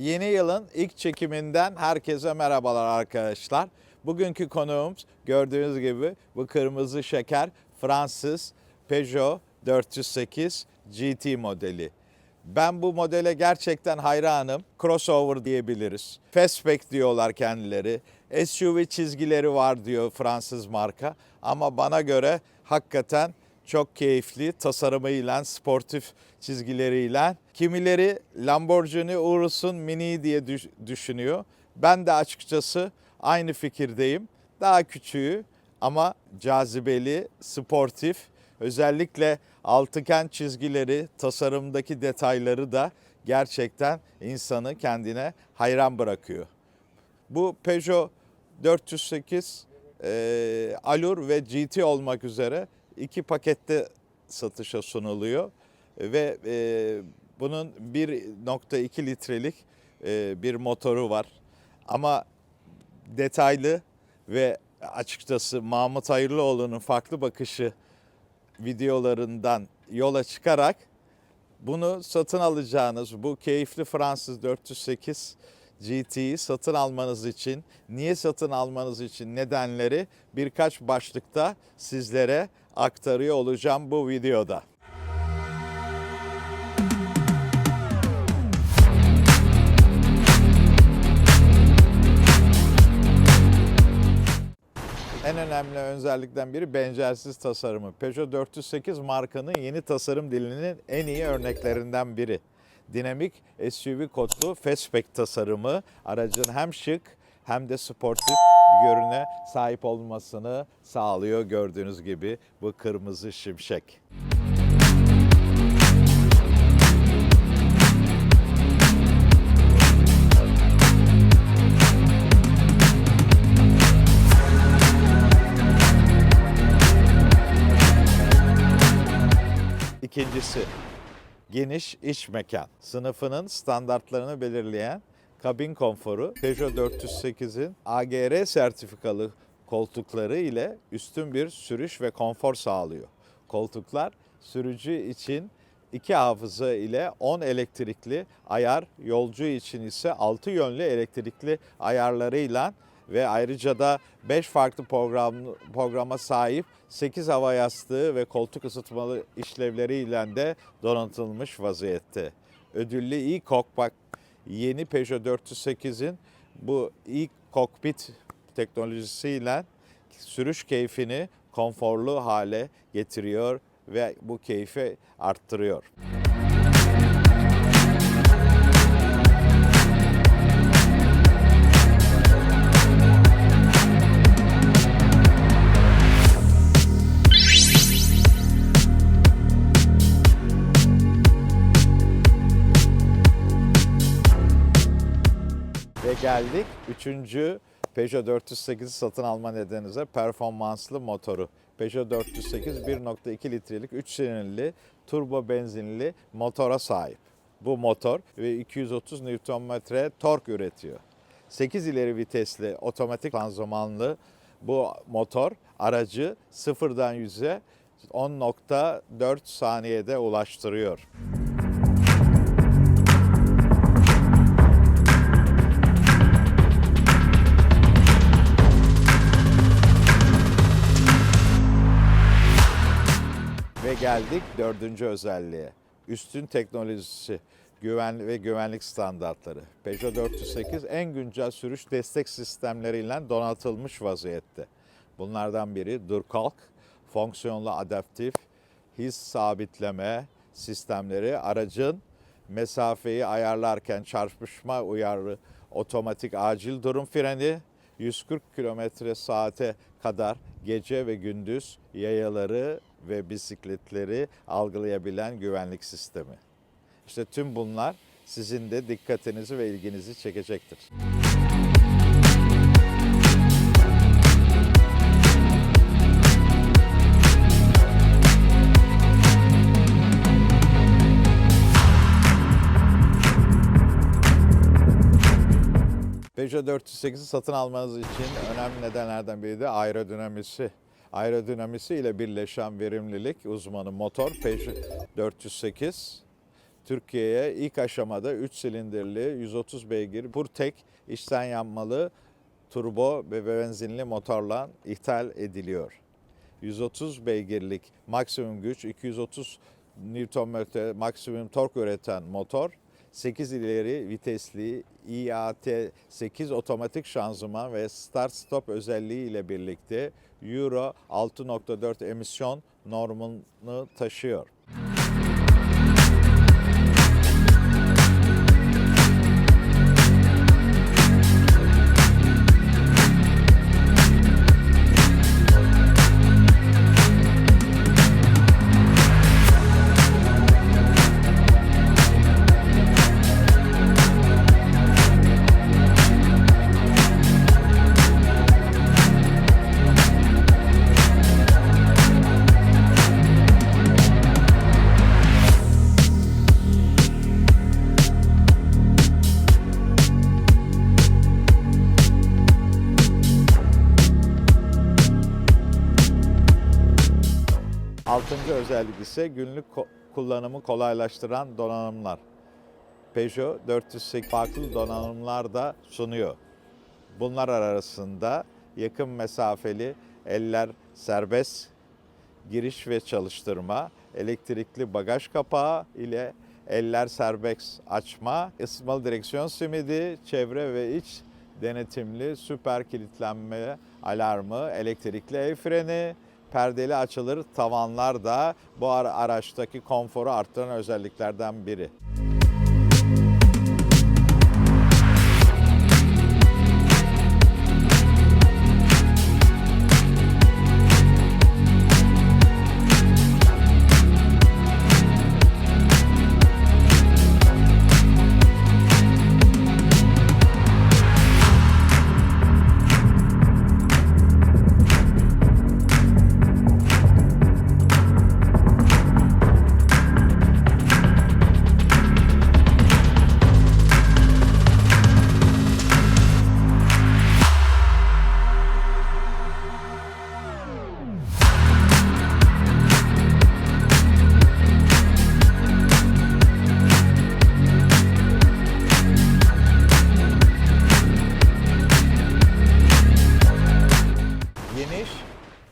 Yeni yılın ilk çekiminden herkese merhabalar arkadaşlar. Bugünkü konuğumuz gördüğünüz gibi bu kırmızı şeker Fransız Peugeot 408 GT modeli. Ben bu modele gerçekten hayranım. Crossover diyebiliriz. Fastback diyorlar kendileri. SUV çizgileri var diyor Fransız marka. Ama bana göre hakikaten çok keyifli tasarımıyla, sportif çizgileriyle. Kimileri Lamborghini Urus'un mini diye düş- düşünüyor. Ben de açıkçası aynı fikirdeyim. Daha küçüğü ama cazibeli, sportif. Özellikle altıgen çizgileri, tasarımdaki detayları da gerçekten insanı kendine hayran bırakıyor. Bu Peugeot 408 e, Allure ve GT olmak üzere iki pakette satışa sunuluyor ve e, bunun 1.2 litrelik e, bir motoru var. Ama detaylı ve açıkçası Mahmut Hayırlıoğlu'nun farklı bakışı videolarından yola çıkarak bunu satın alacağınız bu keyifli Fransız 408 GT'yi satın almanız için, niye satın almanız için nedenleri birkaç başlıkta sizlere aktarıyor olacağım bu videoda. En önemli özellikten biri benzersiz tasarımı. Peugeot 408 markanın yeni tasarım dilinin en iyi örneklerinden biri. Dinamik SUV kodlu fastback tasarımı aracın hem şık hem de sportif görüne sahip olmasını sağlıyor gördüğünüz gibi bu kırmızı şimşek. İkincisi, geniş iç mekan. Sınıfının standartlarını belirleyen kabin konforu Peugeot 408'in AGR sertifikalı koltukları ile üstün bir sürüş ve konfor sağlıyor. Koltuklar sürücü için iki hafıza ile 10 elektrikli ayar, yolcu için ise 6 yönlü elektrikli ayarlarıyla ve ayrıca da 5 farklı program, programa sahip 8 hava yastığı ve koltuk ısıtmalı işlevleriyle de donatılmış vaziyette. Ödüllü e-Cockpit yeni Peugeot 408'in bu e-Cockpit teknolojisiyle sürüş keyfini konforlu hale getiriyor ve bu keyfi arttırıyor. Geldik üçüncü Peugeot 408'i satın alma nedeninize performanslı motoru. Peugeot 408 1.2 litrelik 3 silindirli turbo benzinli motora sahip. Bu motor ve 230 Nm tork üretiyor. 8 ileri vitesli otomatik şanzımanlı bu motor aracı sıfırdan 100'e 10.4 saniyede ulaştırıyor. Geldik dördüncü özelliğe. Üstün teknolojisi, güven ve güvenlik standartları. Peugeot 408 en güncel sürüş destek sistemleriyle donatılmış vaziyette. Bunlardan biri dur kalk, fonksiyonlu adaptif, hız sabitleme sistemleri aracın mesafeyi ayarlarken çarpışma uyarı, otomatik acil durum freni, 140 km saate kadar gece ve gündüz yayaları ve bisikletleri algılayabilen güvenlik sistemi. İşte tüm bunlar sizin de dikkatinizi ve ilginizi çekecektir. Peugeot 408'i satın almanız için önemli nedenlerden biri de aerodinamisi. Aerodinamisi ile birleşen verimlilik uzmanı motor Peugeot 408 Türkiye'ye ilk aşamada 3 silindirli 130 beygir Purtek içten yanmalı turbo ve benzinli motorla ithal ediliyor. 130 beygirlik maksimum güç, 230 Nm maksimum tork üreten motor, 8 ileri vitesli IAT 8 otomatik şanzıman ve start stop özelliği ile birlikte Euro 6.4 emisyon normunu taşıyor. Altıncı özellik ise günlük kullanımı kolaylaştıran donanımlar. Peugeot 408 farklı donanımlar da sunuyor. Bunlar arasında yakın mesafeli eller serbest giriş ve çalıştırma, elektrikli bagaj kapağı ile eller serbest açma, ısıtmalı direksiyon simidi, çevre ve iç denetimli süper kilitlenme alarmı, elektrikli el freni, perdeli açılır tavanlar da bu ara- araçtaki konforu arttıran özelliklerden biri.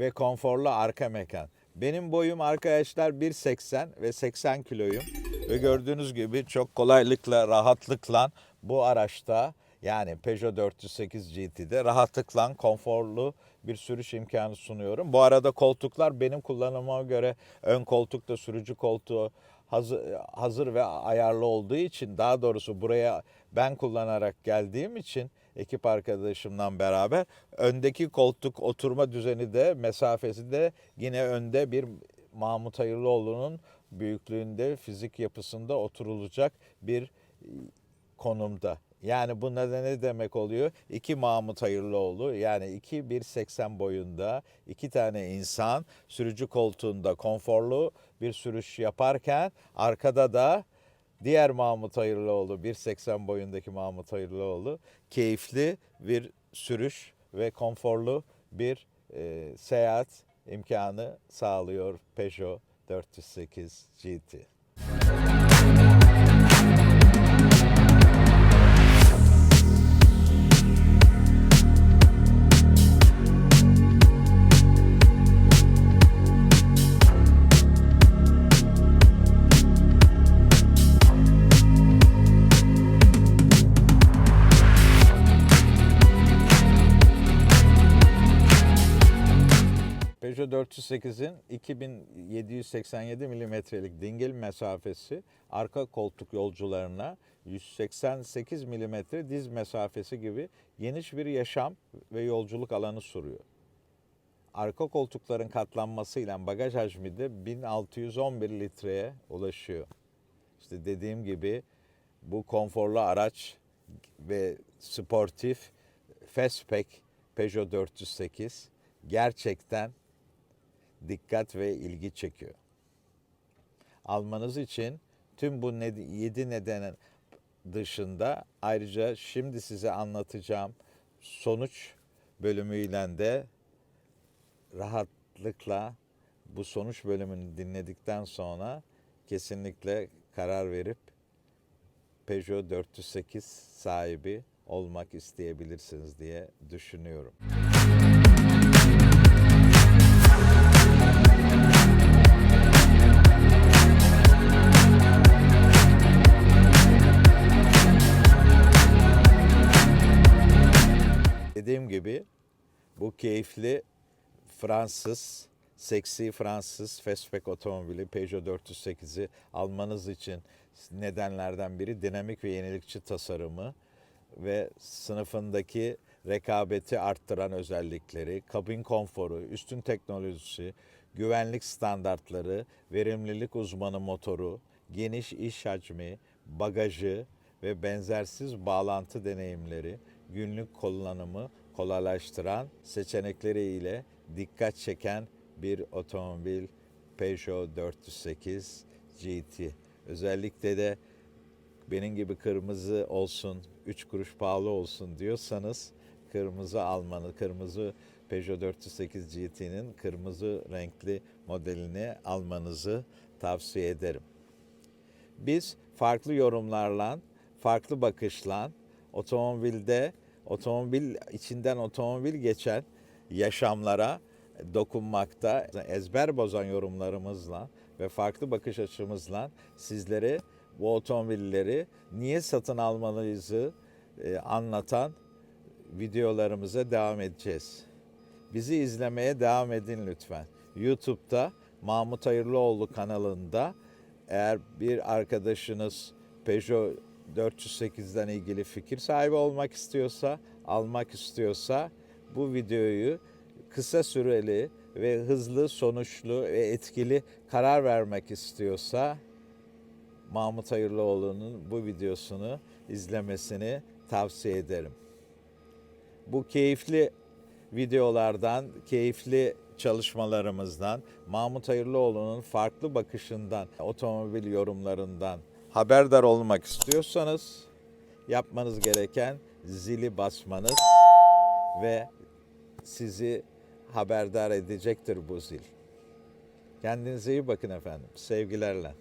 Ve konforlu arka mekan. Benim boyum arkadaşlar 1.80 ve 80 kiloyum. Ve gördüğünüz gibi çok kolaylıkla, rahatlıkla bu araçta yani Peugeot 408 GT'de rahatlıkla konforlu bir sürüş imkanı sunuyorum. Bu arada koltuklar benim kullanıma göre ön koltukta sürücü koltuğu hazır, hazır ve ayarlı olduğu için daha doğrusu buraya ben kullanarak geldiğim için ekip arkadaşımla beraber öndeki koltuk oturma düzeni de mesafesi de yine önde bir Mahmut Hayırlıoğlu'nun büyüklüğünde fizik yapısında oturulacak bir konumda. Yani bu ne, demek oluyor? İki Mahmut Hayırlıoğlu yani iki 1.80 boyunda iki tane insan sürücü koltuğunda konforlu bir sürüş yaparken arkada da diğer Mahmut Hayırlıoğlu 1.80 boyundaki Mahmut Hayırlıoğlu keyifli bir sürüş ve konforlu bir e, seyahat imkanı sağlıyor Peugeot 408 GT. 408'in 2787 milimetrelik dingil mesafesi arka koltuk yolcularına 188 milimetre diz mesafesi gibi geniş bir yaşam ve yolculuk alanı sunuyor. Arka koltukların katlanmasıyla bagaj hacmi de 1611 litreye ulaşıyor. İşte dediğim gibi bu konforlu araç ve sportif fastpack Peugeot 408 gerçekten dikkat ve ilgi çekiyor. Almanız için tüm bu 7 nedenen dışında ayrıca şimdi size anlatacağım sonuç bölümüyle de bu sonuç bölümünü dinledikten sonra kesinlikle karar verip Peugeot 408 sahibi olmak isteyebilirsiniz diye düşünüyorum. Dediğim gibi bu keyifli Fransız, seksi Fransız fastback otomobili Peugeot 408'i almanız için nedenlerden biri dinamik ve yenilikçi tasarımı ve sınıfındaki rekabeti arttıran özellikleri, kabin konforu, üstün teknolojisi, güvenlik standartları, verimlilik uzmanı motoru, geniş iş hacmi, bagajı ve benzersiz bağlantı deneyimleri günlük kullanımı kolaylaştıran seçenekleri ile dikkat çeken bir otomobil Peugeot 408 GT. Özellikle de benim gibi kırmızı olsun, 3 kuruş pahalı olsun diyorsanız kırmızı almanı, kırmızı Peugeot 408 GT'nin kırmızı renkli modelini almanızı tavsiye ederim. Biz farklı yorumlarla, farklı bakışla otomobilde otomobil içinden otomobil geçen yaşamlara dokunmakta ezber bozan yorumlarımızla ve farklı bakış açımızla sizlere bu otomobilleri niye satın almalıyızı e, anlatan videolarımıza devam edeceğiz. Bizi izlemeye devam edin lütfen. YouTube'da Mahmut Hayırlıoğlu kanalında eğer bir arkadaşınız Peugeot 408'den ilgili fikir sahibi olmak istiyorsa, almak istiyorsa bu videoyu kısa süreli ve hızlı, sonuçlu ve etkili karar vermek istiyorsa Mahmut Hayırlıoğlu'nun bu videosunu izlemesini tavsiye ederim. Bu keyifli videolardan, keyifli çalışmalarımızdan, Mahmut Hayırlıoğlu'nun farklı bakışından, otomobil yorumlarından haberdar olmak istiyorsanız yapmanız gereken zili basmanız ve sizi haberdar edecektir bu zil. Kendinize iyi bakın efendim. Sevgilerle.